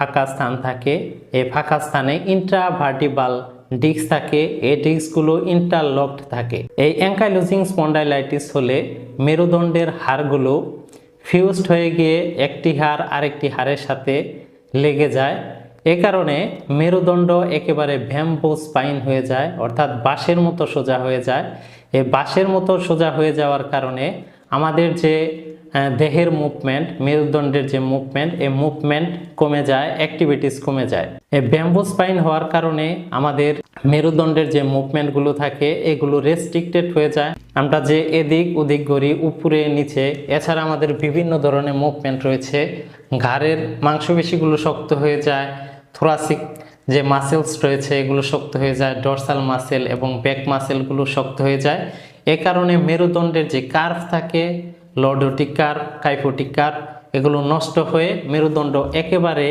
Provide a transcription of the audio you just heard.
ফাঁকা স্থান থাকে। এই ফাঁকা স্থানে ইন্ট্রাভার্টিবাল ডিস্ক থাকে। এই ডিস্কগুলো ইন্টারলকড থাকে। এই অ্যাঙ্কাইলোজিং স্পন্ডাইলাইটিস হলে মেরুদণ্ডের হাড়গুলো ফিউজড হয়ে গিয়ে একটি হাড় আরেকটি হাড়ের সাথে লেগে যায়। এ কারণে মেরুদণ্ড একেবারে ভ্যাম্বো স্পাইন হয়ে যায়, অর্থাৎ বাঁশের মতো সোজা হয়ে যায়। এই বাঁশের মতো সোজা হয়ে যাওয়ার কারণে আমাদের যে দেহের মুভমেন্ট মেরুদণ্ডের যে মুভমেন্ট এই মুভমেন্ট কমে যায় অ্যাক্টিভিটিস কমে যায়। এই ব্যাম্বো স্পাইন হওয়ার কারণে আমাদের মেরুদণ্ডের যে মুভমেন্টগুলো থাকে, এগুলো রেস্ট্রিক্টেড হয়ে যায়। আমরা যে এদিক ওদিক করি উপরে, নিচে, এছাড়া আমাদের বিভিন্ন ধরনের মুভমেন্ট রয়েছে। ঘাড়ের মাংসপেশিগুলো শক্ত হয়ে যায় থোরাসিক যে মাসেলস রয়েছে, এগুলো শক্ত হয়ে যায় ডরসাল মাসেল এবং ব্যাক মাসেলগুলো শক্ত হয়ে যায়। এ কারণে মেরুদণ্ডের যে কার্ভ থাকে কাইফোটিক কার্ভ এগুলো নষ্ট হয়ে মেরুদণ্ড একেবারে